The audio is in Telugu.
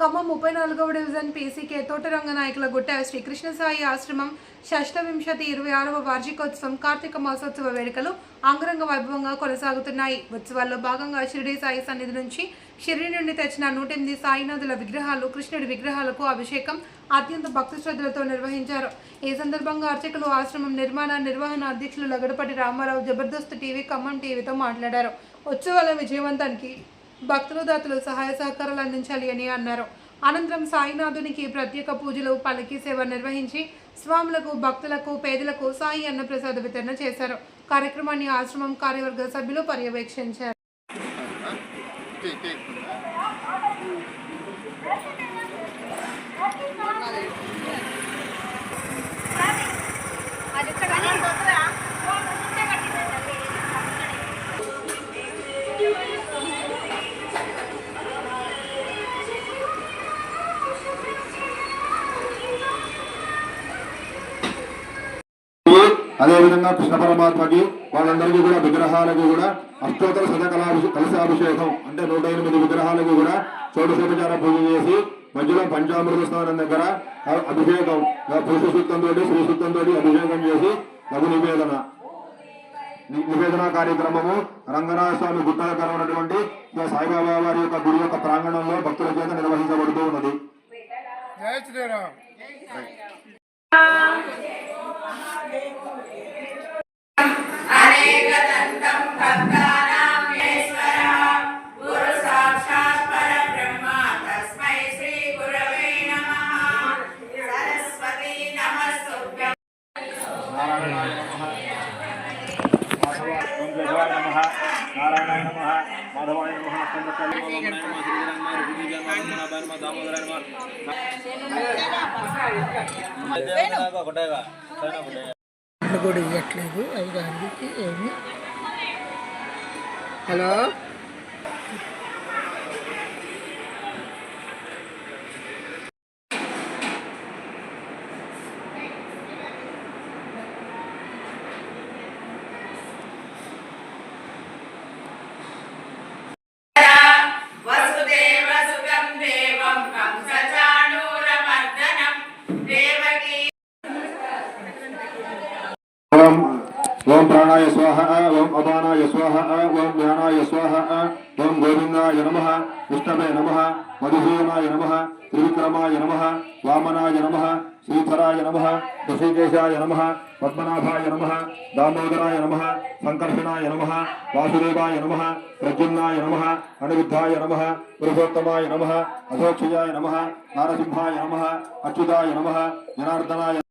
Khammam ముప్పై నాలుగవ డివిజన్ పీసీకే తోటరంగ నాయకుల గుట్ట శ్రీకృష్ణ సాయి ఆశ్రమం షష్టవింశతి ఇరవై ఆరవ వార్షికోత్సవం కార్తీక మాసోత్సవ వేడుకలు అంగరంగ వైభవంగా కొనసాగుతున్నాయి. ఉత్సవాల్లో భాగంగా షిరిడి సాయి సన్నిధి నుంచి షిరిడి నుండి తెచ్చిన నూట ఎనిమిది సాయినాథుల విగ్రహాలు కృష్ణుడి విగ్రహాలకు అభిషేకం అత్యంత భక్తి శ్రద్ధలతో నిర్వహించారు. ఈ సందర్భంగా అర్చకులు ఆశ్రమం నిర్మాణ నిర్వహణ అధ్యక్షులు లగడపటి రామారావు జబర్దస్త్ టీవీ ఖమ్మం టీవీతో మాట్లాడారు. ఉత్సవాల విజయవంతానికి భక్తులు దాతలు సహాయ సహకారాలు అందించాలి అని అన్నారు. అనంతరం సాయినాథునికి ప్రత్యేక పూజలు పలికి సేవ నిర్వహించి స్వాములకు భక్తులకు పేదలకు సాయి అన్నప్రసాద వితరణ చేశారు. కార్యక్రమాన్ని ఆశ్రమం కార్యవర్గ సభ్యులు పర్యవేక్షించారు. అదేవిధంగా కృష్ణ పరమాత్మకి వాళ్ళందరికీ కూడా విగ్రహాలకు కూడా అష్టోత్తర శతకళాభిషే కలశాభిషేకం అంటే నూట ఎనిమిది విగ్రహాలకు కూడా షోడశోపచార పూజ చేసి మధ్యలో పంచామృత స్నానం దగ్గర అభిషేకం పురుష సూక్తంతో శ్రీ సూక్తంతో అభిషేకం చేసి లఘు నివేదన. నివేదన కార్యక్రమము రంగనాథ స్వామి గుట్ట దగ్గర ఉన్నటువంటి ఈ సాయిబాబా వారి యొక్క గుడి యొక్క ప్రాంగణంలో భక్తుల చేత నిర్వహించబడుతూ ఉన్నది. ఓం కేశవాయ నమః నారాయణాయ నమః మాధవాయ నమః కూడా ఇవ్వట్లేదు ఐదు అందుకే ఏమి హలో ఓం ప్రాణాయ స్వాహ ఓం అపానాయ స్వాహ ఓం జ్ఞానాయ స్వాహ ఓం గోవిందాయ నమ విష్ణవే నమ మధుసూనాయ నమ త్రివిక్రమాయ నమ వామనాయ నమ శ్రీధరాయ నమ ఋషికేశాయ నమ పద్మనాభాయ నమ దామోదరాయ నమ సంకర్షణాయ నమ వాసుదేవాయ నమ ప్రద్యుమ్నాయ నమ అనిరుద్ధాయ నమ పురుషోత్తమాయ నమ అధోక్షయాయ నమ నారసింహాయ నమ అచ్యుతాయ నమ జనార్దనాయ